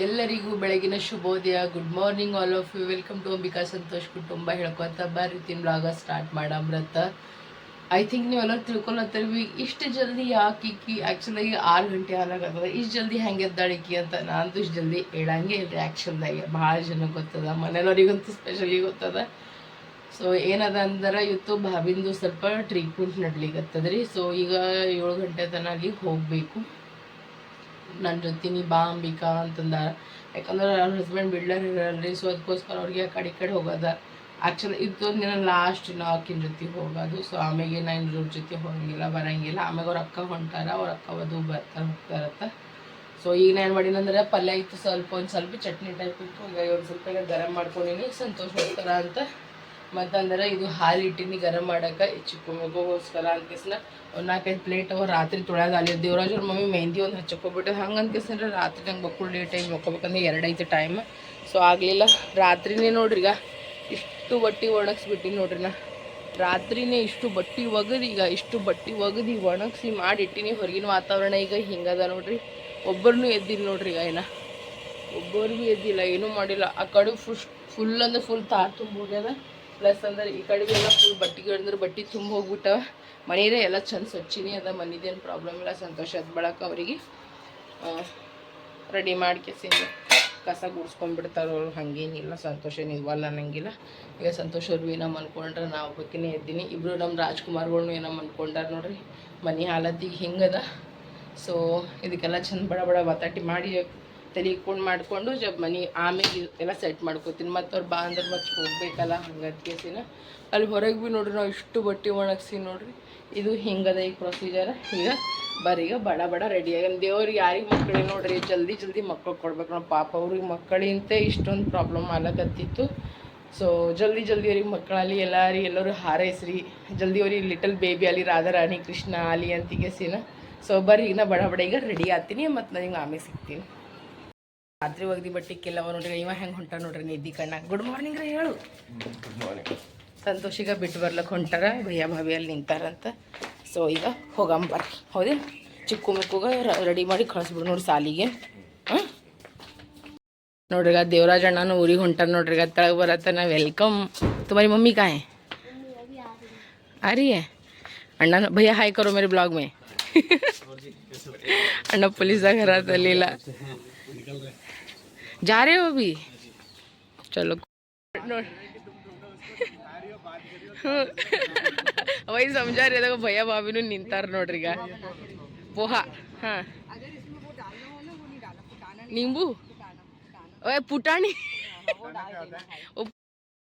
ಎಲ್ಲರಿಗೂ ಬೆಳಗಿನ ಶುಭೋದಯ. Good morning all of you welcome to Ambika Santosh ಕುಟುಂಬ ಹೇಳ್ಕೊತ ಬರ್ರಿ ತಿನ್ ಬ್ಲಾಗ ಸ್ಟಾರ್ಟ್ ಅಮೃತ. ಐ ಥಿಂಕ್ ನೀವೆಲ್ಲರೂ ತಿಳ್ಕೊಳತ್ತರ್ವಿ, ಇಷ್ಟು ಜಲ್ದಿ ಯಾಕೆ ಈಕಿ ಆ್ಯಕ್ಚುಲಾಗಿ ಆರು ಗಂಟೆ ಆಲಾಗತ್ತದ ಇಷ್ಟು ಜಲ್ದಿ ಹೆಂಗೆ ಎದ್ದಾಳಿಕಿ ಅಂತ ನಾನು ಇಷ್ಟು ಜಲ್ದಿ ಹೇಳಂಗೆ ಇಲ್ಲ ಆ್ಯಕ್ಚುಲ್ದಾಗೆ ಭಾಳ ಜನ ಗೊತ್ತದ, ಮನೆಯವ್ರಿಗಂತೂ ಸ್ಪೆಷಲಿ ಗೊತ್ತದ. ಸೊ ಏನದ ಅಂದ್ರೆ, ಇವತ್ತು ಭಾವಿಂದು ಸ್ವಲ್ಪ ಟ್ರೀಟ್ಮೆಂಟ್ ನಡ್ಲಿಕ್ಕೆ ರೀ ಸೊ ಈಗ ಏಳು ಗಂಟೆ ತನಕ ಅಲ್ಲಿಗೆ ಹೋಗಬೇಕು. ನನ್ನ ಜೊತೆ ನೀ ಬಾ ಅಂಬಿಕಾ ಅಂತಂದ ಯಾಕಂದ್ರೆ ಅವ್ರ ಹಸ್ಬೆಂಡ್ ಬಿಲ್ಡರ್ ಇರಲ್ರಿ ಸೊ ಅದಕ್ಕೋಸ್ಕರ ಅವ್ರಿಗೆ ಆ ಕಡೆ ಈ ಕಡೆ ಹೋಗೋದ. ಆ್ಯಕ್ಚುಲಿ ಇದ್ದು ದಿನ ಲಾಸ್ಟ್ ದಿನ ಆಕಿನ ಜೊತೆ ಹೋಗೋದು ಸೊ ಆಮೇಲೆ ನಾನು ಇವ್ರ ಜೊತೆ ಹೋಗಂಗಿಲ್ಲ, ಬರಂಗಿಲ್ಲ. ಆಮೇಲೆ ಅವ್ರ ಅಕ್ಕ ಹೊಂಟಾರ, ಅವ್ರ ಅಕ್ಕ ವಧು ಬರ್ತಾರೆ, ಹೋಗ್ತಾರತ್ತ. ಸೊ ಈಗ ನಾನು ಮಾಡಿನಂದ್ರೆ ಪಲ್ಯ ಇತ್ತು ಸ್ವಲ್ಪ, ಒಂದು ಸ್ವಲ್ಪ ಚಟ್ನಿ ಟೈಪ್ ಇತ್ತು ಈಗ ಒಂದು ಸ್ವಲ್ಪ ಗರಂ ಮಾಡ್ಕೊಂಡಿನಿ, ಸಂತೋಷ ಹೋಗ್ತಾರ ಅಂತ. ಮತ್ತಂದ್ರೆ ಇದು ಹಾಲು ಇಟ್ಟಿನಿ ಗರಂ ಮಾಡಕ್ಕೆ ಚಿಕ್ಕು ಮಗುಗೋಸ್ಕರ ಅನ್ಕೇಸ್ನ ಒಂದು ನಾಲ್ಕೈದು ಪ್ಲೇಟ್ ಅವ ರಾತ್ರಿ ತೊಳೆದು ಅಲ್ಲಿ ದೇವರಾಜ್ ಅವ್ರ ಮಮ್ಮಿ ಮೆಹಂದಿ ಒಂದು ಹಚ್ಚಕೋಬಿಟ್ಟು ಹಂಗೆ ಅನ್ಕೇಸಂದ್ರೆ ರಾತ್ರಿ ನಂಗೆ ಬಕ್ಕುಳ್ ಲೇಟ್ ಆಗಿ ಮಕ್ಕೋಬೇಕಂದ್ರೆ ಎರಡೈದು ಟೈಮ್ ಸೊ ಆಗಲಿಲ್ಲ. ರಾತ್ರಿನೇ ನೋಡ್ರಿ ಈಗ ಇಷ್ಟು ಬಟ್ಟೆ ಒಣಗಿಸ್ಬಿಟ್ಟಿನಿ ನೋಡ್ರಿ ನಾ ರಾತ್ರಿನೇ ಇಷ್ಟು ಬಟ್ಟೆ ಒಗದು ಈಗ, ಇಷ್ಟು ಬಟ್ಟೆ ಒಗದು ಒಣಗಿಸಿ ಮಾಡಿಟ್ಟಿನಿ ಹೊರಗಿನ ವಾತಾವರಣ ಈಗ ಹಿಂಗದ ನೋಡ್ರಿ. ಒಬ್ಬರನ್ನೂ ಎದ್ದಿಲ್ಲ ನೋಡ್ರಿ ಈಗ ಏನ. ಒಬ್ಬರಿಗೂ ಎದ್ದಿಲ್ಲ, ಏನೂ ಮಾಡಿಲ್ಲ. ಆ ಕಡೆ ಫುಲ್ ಫುಲ್ ಅಂದ್ರೆ ಫುಲ್ ತಾರ್ ತುಂಬ ಪ್ಲಸ್ ಅಂದ್ರೆ ಈ ಕಡೆಗೆ ಎಲ್ಲ ಫುಲ್ ಬಟ್ಟೆಗೆ ಅಂದ್ರೆ ಬಟ್ಟೆ ತುಂಬ ಹೋಗ್ಬಿಟ್ಟವ ಮನೆಯೇ ಎಲ್ಲ ಚಂದ ಸ್ವಚ್ಛನೇ ಅದ ಮನಿದೇನು ಪ್ರಾಬ್ಲಮ್ ಇಲ್ಲ. ಸಂತೋಷ ಅದ್ ಬಳಕ ಅವರಿಗೆ. ರೆಡಿ ಮಾಡ್ಕೇಸಿಂದ ಕಸ ಗುಡ್ಸ್ಕೊಂಡ್ಬಿಡ್ತಾರೆ ಅವ್ರು ಹಂಗೇನಿಲ್ಲ, ಸಂತೋಷ ನಿಲ್ವಲ್ಲ ಅನ್ನಂಗಿಲ್ಲ ಈಗ ಸಂತೋಷ ಅವ್ರು ಏನಮ್ಮ ಅನ್ಕೊಂಡ್ರೆ ನಾವು ಒಬ್ಬಕಿನೇ ಇದ್ದೀನಿ. ಇಬ್ಬರು ನಮ್ಮ ರಾಜ್ಕುಮಾರ್ಗಳ್ನು ಏನಮ್ಮ ಅನ್ಕೊಂಡಾರ ನೋಡ್ರಿ. ಮನೆ ಹಾಲತ್ತಿಗೆ ಹಿಂಗದ. ಸೊ ಇದಕ್ಕೆಲ್ಲ ಚಂದ ಬಡ ಬಡ ಬತಾಟಿ ಮಾಡಿ ತಲೆ ಇಟ್ಕೊಂಡು ಮಾಡಿಕೊಂಡು ಜಬ್ ಮನೆ ಆಮೇಲೆ ಎಲ್ಲ ಸೆಟ್ ಮಾಡ್ಕೋತೀನಿ. ಮತ್ತು ಅವ್ರು ಬಾ ಅಂದ್ರೆ ಮತ್ತೆ ಹೋಗ್ಬೇಕಲ್ಲ ಹಂಗದ್ ಕೇಸಿನ. ಅಲ್ಲಿ ಹೊರಗೆ ಭೀ ನೋಡ್ರಿ ನಾವು ಇಷ್ಟು ಬಟ್ಟೆ ಒಣಗಿಸಿ ನೋಡ್ರಿ. ಇದು ಹಿಂಗದ ಈಗ ಪ್ರೊಸೀಜರ್ ಈಗ ಬರೀಗ ಬಡ ಬಡ ರೆಡಿ ಆಗಿ ದೇವ್ರಿಗೆ ಯಾರಿಗೆ ಮಕ್ಕಳಿಗೆ ನೋಡ್ರಿ, ಜಲ್ದಿ ಜಲ್ದಿ ಮಕ್ಕಳು ಕೊಡ್ಬೇಕು ನಮ್ಮ ಪಾಪ ಅವ್ರಿಗೆ ಮಕ್ಕಳಿಂತ ಇಷ್ಟೊಂದು ಪ್ರಾಬ್ಲಮ್ ಆಗ್ಲಕತ್ತಿತ್ತು ಸೊ ಜಲ್ದಿ ಜಲ್ದಿ ಅವ್ರಿಗೆ ಮಕ್ಕಳಲ್ಲಿ ಎಲ್ಲಾರಿ ಎಲ್ಲರೂ ಹಾರೈಸ್ರಿ. ಜಲ್ದಿ ಅವ್ರಿಗೆ ಲಿಟಲ್ ಬೇಬಿ ಅಲ್ಲಿ ರಾಧಾರಾಣಿ ಕೃಷ್ಣ ಅಲ್ಲಿ ಅಂತಿಗೆ ಸೀನ ಸೊ ಬರೀ ಈಗ ನಾ ಬಡ ಬಡ ಈಗ ರೆಡಿ ಆಗ್ತೀನಿ. ಮತ್ತು ನಾನು ಹಿಂಗೆ ಆಮೇಲೆ ಸಿಗ್ತೀನಿ. ರಾತ್ರಿ ಒಗ್ದಿ ಬಟ್ಟಿಕ್ಕೆಲ್ಲ ನೋಡ್ರಿ ಇವ ಹೆಂಗೆ ಹೊಂಟ ನೋಡ್ರಿ ನಿದ್ದಿ ಕಣ್ಣ ಗುಡ್ ಮಾರ್ನಿಂಗ್ ರೀ ಹೇಳು ಸಂತೋಷಿಗ ಬಿಟ್ಟು ಬರ್ಲಕ್ಕೆ ಹೊಂಟಾರ ಭಯ್ಯ ಭಾವಿ ಅಲ್ಲಿ ನಿಂತಾರಂತ ಸೊ ಈಗ ಹೋಗಂ ಬರ್ರಿ ಹೌದಿಲ್ಲ ಚಿಕ್ಕು ಮುಕ್ಕುಗ ರೆಡಿ ಮಾಡಿ ಕಳಿಸ್ಬಿಡು ನೋಡಿ ಸಾಲಿಗೆ ಹಾಂ ನೋಡ್ರಿ ದೇವರಾಜ್ ಅಣ್ಣನೂ ಊರಿಗೆ ಹೊಂಟಾರ ನೋಡ್ರಿ ತಳಗೆ ಬರತ್ತನ ವೆಲ್ಕಮ್ ತುಮಾರಿ ಮಮ್ಮಿ ಕಾಯ್ ಅರಿ ಅಣ್ಣನ ಭಯ್ಯ ಹಾಯ್ ಕರೋ ಮೇರೆ ಬ್ಲಾಗ್ ಮೇ ಅಣ್ಣ ಪೊಲೀಸಾಗ ಹರ ತಲ್ಲಿಲ್ಲ जा रहे हो अभी चलो नोड वही समझा रहे देखो भैया भाभी निंतार ನೋಡ್ರಿ ಈಗ पोहा हाँ नींबू ओए पुटानी वो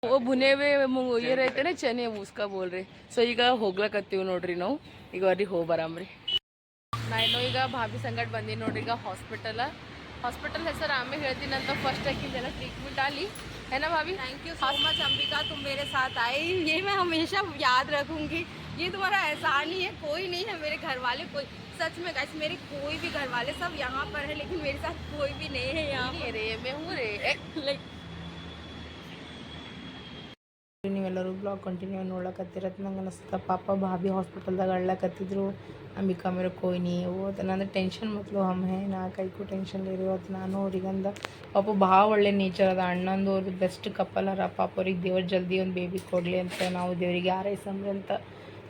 वो भुने हुए मूंग ये रहते ना चने उसका बोल रहे ಸೊ ಈಗ ಹೋಗ್ಲಕತ್ತೀವಿ ನೋಡ್ರಿ ನಾವು ಈಗ ಅವ್ರಿಗೆ ಹೋಗಿ ಬರಾಮ್ರಿ ನಾನು ಈಗ ಭಾಬಿ ಸಂಗಡ ಬಂದೀನಿ ನೋಡ್ರಿ ಈಗ ಹಾಸ್ಪಿಟಲ್ हॉस्पिटल है सर आम्ही तो फ़र्स्ट टाइम जरा ट्रीटमेंट डाली। है ना भाभी? Thank you so much Ambika तुम मेरे साथ आई। ये मैं हमेशा याद रखूँगी। ये तुम्हारा एहसान ही है कोई नहीं है मेरे घर वाले कोई सच में कैसे मेरे कोई भी घर वाले सब यहाँ पर है लेकिन मेरे साथ कोई भी नहीं है यहाँ रे मैं हूँ रे। लाइक ನೀವೆಲ್ಲರೂ ಬ್ಲಾಗ್ ಕಂಟಿನ್ಯೂ ನೋಡ್ಲಕತ್ತಿರತ್ ನಂಗೆ ಅನಿಸ್ತದೆ ಪಾಪ ಭಾಭಿ ಹಾಸ್ಪಿಟಲ್ದಾಗ ಅಳ್ಲಕತ್ತಿದ್ರು. ಅಂಬಿಕಾ ಮೇರೆ ಕೊಯ್ನಿ ಓದ್ ನಂದು ಟೆನ್ಷನ್ ಮೊದಲು. ಹಮ್ಮೆ ನಾ ಕೈಕು ಟೆನ್ಷನ್ ಇರೋ ಅದು ನಾನು ಅವ್ರಿಗಂದ ಪಾಪ ಭಾಳ ಒಳ್ಳೆ ನೇಚರ್ ಅದ. ಅಣ್ಣಂದು ಅವ್ರದ್ದು ಬೆಸ್ಟ್ ಕಪ್ಪಲ್ ಅರ. ಪಾಪ ಅವ್ರಿಗೆ ದೇವ್ರು ಜಲ್ದಿ ಒಂದು ಬೇಬಿ ಕೊಡಲಿ ಅಂತ ನಾವು ದೇವ್ರಿಗೆ ಹಾರೈಸಮ್ರಿ ಅಂತ.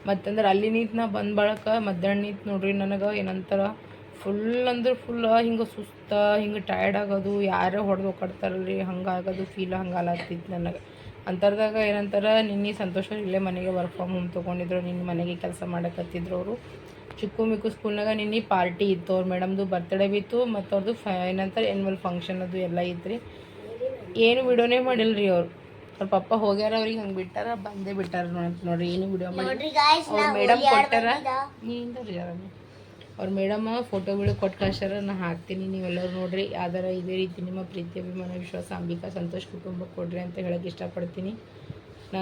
ಮತ್ತಂದ್ರೆ ಅಲ್ಲಿ ನಿಂತು ನಾ ಬಂದ ಬಳಕ ಮದ್ದಣ್ಣ ನಿಂತು ನೋಡ್ರಿ ನನಗೆ ಏನಂತಾರ. ಫುಲ್ ಅಂದ್ರೆ ಫುಲ್ ಹಿಂಗೆ ಸುಸ್ತ, ಹಿಂಗೆ ಟಯರ್ಡ್ ಆಗೋದು. ಯಾರೇ ಹೊಡೆದು ಒಕ್ಕಡ್ತಾರಲ್ರಿ. ಹಂಗಾಗೋದು ಫೀಲ್ ಹಂಗಾಲತ್ತಿದ್ದು ನನಗೆ. ಅಂತರ್ದಾಗ ಏನಂತಾರೆ ನಿನ್ನೆ ಸಂತೋಷ ಇಲ್ಲೇ ಮನೆಗೆ ವರ್ಕ್ ಫ್ರಮ್ ಹೋಮ್ ತೊಗೊಂಡಿದ್ರು ನಿನ್ನ ಮನೆಗೆ ಕೆಲಸ ಮಾಡಕತ್ತಿದ್ರು ಅವರು. ಚಿಕ್ಕು ಮಿಕ್ಕು ಸ್ಕೂಲ್ನಾಗ ನಿನ್ನೆ ಪಾರ್ಟಿ ಇತ್ತು ಅವ್ರ ಮೇಡಮ್ದು ಬರ್ತ್ಡೇ ಬಿತ್ತು ಮತ್ತು ಅವ್ರದ್ದು ಫ ಏನಂತಾರೆ ಎನ್ವಲ್ ಫಂಕ್ಷನ್ ಅದು ಎಲ್ಲ ಇತ್ತು ರೀ ಏನು ವಿಡಿಯೋನೇ ಮಾಡಿಲ್ಲ ರೀ ಅವ್ರು. ಅವ್ರ ಪಪ್ಪ ಹೋಗ್ಯಾರ ಅವ್ರಿಗೆ ಹಂಗೆ ಬಿಟ್ಟಾರ ಬಂದೇ ಬಿಟ್ಟಾರ ನೋಡ್- ನೋಡ್ರಿ ಏನು ವಿಡಿಯೋ ಮಾಡಿ ಅವ್ರ ಮೇಡಮ್ ಕೊಟ್ಟಾರ. ನೀಂದ ಅವ್ರ ಮೇಡಮ್ಮ ಫೋಟೋಗಳು ಕೊಟ್ಟು ಕಳ್ಸಾರ ನಾನು ಹಾಕ್ತೀನಿ ನೀವೆಲ್ಲರೂ ನೋಡಿರಿ. ಆದರ ಇದೇ ರೀತಿ ನಿಮ್ಮ ಪ್ರೀತಿ ಅಭಿಮಾನ ವಿಶ್ವಾಸ ಅಂಬಿಕಾ ಸಂತೋಷ್ ಕುಟುಂಬಕ್ಕೆ ಕೊಡ್ರಿ ಅಂತ ಹೇಳಕ್ಕೆ ಇಷ್ಟಪಡ್ತೀನಿ. ನಾ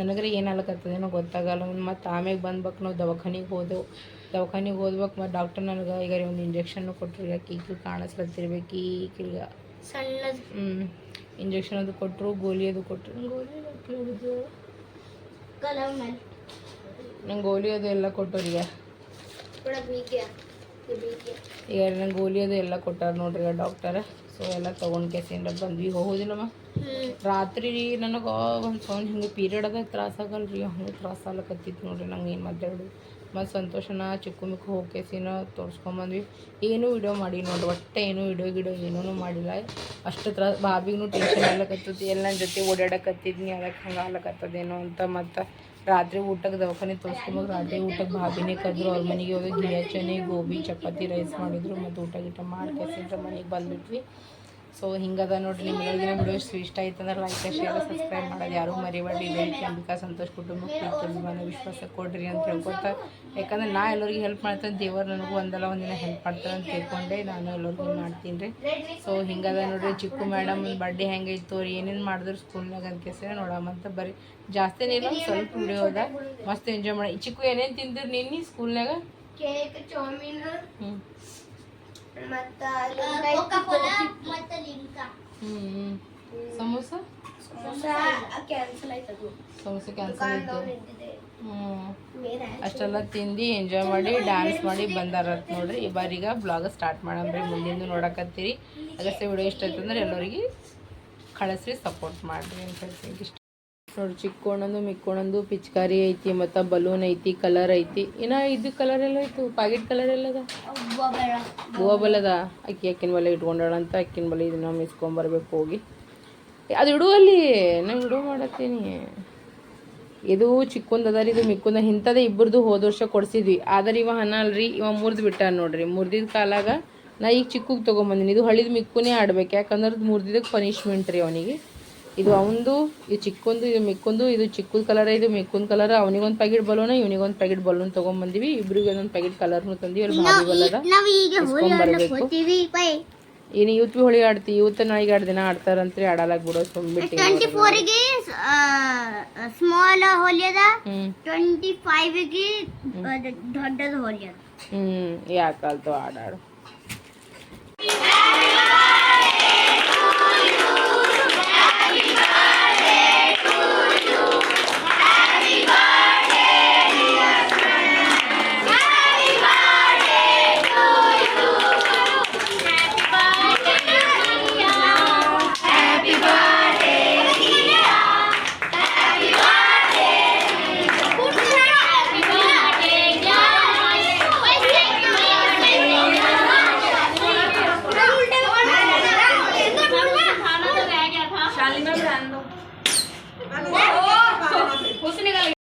ನನಗರೆ ಏನಾಗ್ಲಕ್ಕತ್ತದೇನೋ ಗೊತ್ತಾಗಲ್ಲ. ಮತ್ತು ಆಮೇಲೆ ಬಂದ್ಬೇಕು ನಾವು ದವಾಖಾನಿಗೆ ಹೋದೆವು. ದವಾಖಾನಿಗೆ ಹೋದ್ಬೇಕು ಮತ್ತು ಡಾಕ್ಟರ್ ನನಗೆ ಈಗ ರೀ ಒಂದು ಇಂಜೆಕ್ಷನ್ನು ಕೊಟ್ಟರು ಈಗ ಕೀಕಿ ಕಾಣಿಸ್ಲತ್ತಿರ್ಬೇಕು ಈಗ ಸಣ್ಣ ಹ್ಞೂ ಇಂಜೆಕ್ಷನ್ ಅದು ಕೊಟ್ಟರು ಗೋಲಿ ಅದು ಕೊಟ್ಟರು ಗೋಲಿ ನಂಗೆ ಗೋಲಿ ಅದು ಎಲ್ಲ ಈಗ ಈಗ ಗೋಲಿ ಅದು ಎಲ್ಲ ಕೊಟ್ಟಾರ ನೋಡ್ರಿ ಡಾಕ್ಟರ್ ಸೊ ಎಲ್ಲ ತೊಗೊಂಡು ಕೆಸಿಂದ ಬಂದ್ವಿ. ಹೋಗೋದಿಲ್ಲಮ್ಮ ರಾತ್ರಿ ನನಗೆ ಒಂದು ಸೌಂಡ್ ಹಿಂಗೆ ಪೀರಿಯಡ್ ಅದ ತ್ರಾಸ ರೀ ಹಂಗೆ ತ್ರಾಸ ಆಗ್ಲಕತ್ತಿತ್ತು ನೋಡ್ರಿ ನಂಗೆ ಏನು ಮಾತಾಡೋದು ಮತ್ತು ಸಂತೋಷನ ಚಿಕ್ಕಮಿಕ್ಕ ಹೋಗ್ಕೇಸಿನ ತೋರಿಸ್ಕೊಂಬಂದ್ವಿ ಏನೂ ವಿಡಿಯೋ ಮಾಡಿ ನೋಡ್ರಿ. ಒಟ್ಟೆ ಏನು ವಿಡಿಯೋ ಗಿಡೋ ಏನೂ ಮಾಡಿಲ್ಲ. ಅಷ್ಟು ತ್ರಾಸ ಬಾಬಿಗೂ ಟೆನ್ಷನ್ ಆಗ್ಲಕತ್ತೈತಿ. ಎಲ್ಲ ನನ್ನ ಜೊತೆ ಓಡಾಡಕತ್ತಿದ್ನಿ. ಅದಕ್ಕೆ ಹಂಗೆ ಆಗಲಕತ್ತದೇನೋ ಅಂತ ಮತ್ತು ರಾತ್ರಿ ಊಟಕ್ಕೆ ದವಾಖಾನೆ ತೋರಿಸ್ಕೊಂಬೋದು ರಾತ್ರಿ ಊಟಕ್ಕೆ ಭಾಬಿನೇ ಕದ್ರು ಅವ್ರ ಮನೆಗೆ ಹೋಗಿ ಗಿರಿಯಚನೆ ಗೋಬಿ, ಚಪಾತಿ ರೈಸ್ ಮಾಡಿದ್ರು. ಮತ್ತು ಊಟ, ಗೀಟ ಮಾಡಿ ಮನೆಗೆ ಬಂದ್ಬಿಟ್ವಿ. ಸೊ ಹಿಂಗದ ನೋಡ್ರಿ ವಿಡಿಯೋ ಇಷ್ಟು ಇಷ್ಟ ಆಯ್ತು ಅಂದ್ರೆ ಲೈಕ್ ಶೇರ್ ಸಬ್ಸ್ಕ್ರೈಬ್ ಮಾಡೋದು ಯಾರೂ ಮರಿಬೇಡಿ. ಬೆಳಿಗ್ಗೆ ಅಂಬಿಕಾ ಸಂತೋಷ್ ಕುಟುಂಬಕ್ಕೆ ಅಭಿಮಾನ ವಿಶ್ವಾಸ ಕೊಡ್ರಿ ಅಂತ ಹೇಳ್ಕೊತಾ ಯಾಕಂದ್ರೆ ನಾ ಎಲ್ಲರಿಗೂ ಹೆಲ್ಪ್ ಮಾಡ್ತೇನೆ ದೇವರು ನನಗೂ ಒಂದಲ್ಲ ಒಂದಿನ ಹೆಲ್ಪ್ ಮಾಡ್ತಾರೆ ಅಂತ ತಿಳ್ಕೊಂಡೆ. ನಾನು ಎಲ್ಲರಿಗೂ ಮಾಡ್ತೀನಿ ರೀ. ಸೊ ಹಿಂಗದ ನೋಡ್ರಿ ಚಿಕ್ಕು ಮೇಡಮ್ ಬಡ್ಡಿ ಹೆಂಗೆ ಇತ್ತು ಅವ್ರು ಏನೇನು ಮಾಡಿದ್ರು ಸ್ಕೂಲ್ನಾಗ ಅಂತ ಕೇಸರಿ ನೋಡಮ್ಮಂತ ಬರೀ ಜಾಸ್ತಿನೇ ಇಲ್ಲ ಸ್ವಲ್ಪ ವಿಡಿಯೋ ಹೋದ ಮಸ್ತ್ ಎಂಜಾಯ್ ಮಾಡಿ ಚಿಕ್ಕು ಏನೇನು ತಿಂದ್ರು ನಿನ್ನೆ ಸ್ಕೂಲ್ನಾಗ ಕೇಕ್ ಚೌಮಿನ್ ಹ್ಞೂ ಮತ್ತ ಹ್ಞೂ ಸಮೋಸ? ಸಮೋಸ ಕ್ಯಾನ್ಸಲ್ ಆಯ್ತು ಅಷ್ಟೆಲ್ಲ ತಿಂದು ಎಂಜಾಯ್ ಮಾಡಿ ಡ್ಯಾನ್ಸ್ ಮಾಡಿ ಬಂದಾರತ್ ನೋಡ್ರಿ. ಈ ಬಾರೀಗ ಬ್ಲಾಗ್ ಸ್ಟಾರ್ಟ್ ಮಾಡಂಬ್ರಿ ಮುಂದಿಂದು ನೋಡಕತ್ತೀರಿ. ಅದಷ್ಟೇ ವಿಡಿಯೋ ಇಷ್ಟ ಆಯ್ತು ಅಂದ್ರೆ ಎಲ್ಲರಿಗೆ ಕಳಿಸ್ರಿ ಸಪೋರ್ಟ್ ಮಾಡಿರಿ ಅಂತ ಹೇಳ್ತೀನಿ. ಇಷ್ಟ ನೋಡಿ, ಚಿಕ್ಕೋಣಂದು ಮಿಕ್ಕೋಣಂದು ಪಿಚ್ಕಾರಿ ಐತಿ, ಮತ್ತು ಬಲೂನ್ ಐತಿ, ಕಲರ್ ಐತಿ. ಇನ್ನ ಇದು ಕಲರ್ ಎಲ್ಲ ಐತು ಪಾಕೆಟ್ ಕಲರ್ ಎಲ್ಲ ಅದ? ಹೂವ ಬಲ್ಲದ ಅಕ್ಕಿ ಅಕ್ಕಿನ ಬಲೆ ಇಟ್ಕೊಂಡಾಳ ಅಂತ ಅಕ್ಕಿನ ಬಲೆ ಇದನ್ನ ಮಿಸ್ಕೊಂಬರ್ಬೇಕು ಹೋಗಿ. ಅದು ಇಡು ಅಲ್ಲಿ ನಂಗೆ ಇಡು ಮಾಡತ್ತೀನಿ. ಇದು ಚಿಕ್ಕೊಂದದ ಅದ ರೀ ಇದು ಮಿಕ್ಕೊಂದ ಇಂಥದೇ ಇಬ್ಬರದು ಹೋದ ವರ್ಷ ಕೊಡ್ಸಿದ್ವಿ. ಆದ್ರೆ ಇವ ಹಣ ಅಲ್ರಿ, ಇವ ಮುರಿದು ಬಿಟ್ಟ ನೋಡ್ರಿ. ಮುರಿದಿದ ಕಾಲಾಗ ನಾ ಈಗ ಚಿಕ್ಕಗೆ ತೊಗೊಂಬಂದಿನಿ. ಇದು ಹಳಿದ ಮಿಕ್ಕುನೇ ಆಡ್ಬೇಕು. ಯಾಕಂದ್ರೆ ಮುರಿದಿದ್ದಕ್ಕೆ ಪನಿಷ್ಮೆಂಟ್ ರೀ ಅವನಿಗೆ. ಇದು ಅವನದು ಇದು ಚಿಕ್ಕೊಂದು ಇದು ಮಿಕ್ಕೊಂದು ಇದು ಚಿಕ್ಕದ ಕಲರ್ ಇದು ಮಿಕ್ಕೊಂದು ಕಲರ್ ಅವನಿಗೊಂದು ಪ್ಯಾಕೆಟ್ ಬಲೂನ್ ಇವನಿಗೊಂದು ಪ್ಯಾಕೆಟ್ ಬಲೂನ್ ತೊಗೊಂಬಂದಿವಿ. ಇಬ್ಬರಿಗೆ ಒಂದೊಂದು ಪ್ಯಾಕೆಟ್ ಕಲರ್ನು ತಂದಿವಿ ಅಲ್ಲಿ ಭಾರಿ ಬಲ್ಲದ ಈಗ ಏನು ಇವತ್ತು ಬಿ ಹೋಳಿ ಆಡ್ತಿ ಇವತ್ತು ನಾ ಎರಡು ದಿನ ಆಡ್ತಾರಂತ್ರಿ ಆಡಲಾಗ ಬಿಡೋ ಸುಮ್ಬಿಟ್ಟು ಟ್ವೆಂಟಿ ಫೋರಿಗೆ ಸ್ಮಾಲ್ ಹೋಲಿ ಅದ. ಟ್ವೆಂಟಿ ಫೈವ್ಗೆ ದೊಡ್ಡದು ಹೋಲಿ ಅದ. ಹ್ಮ್ ಯಾಕಲ್ತು ಆಡಾಡು Malin hablando. ¡Oh!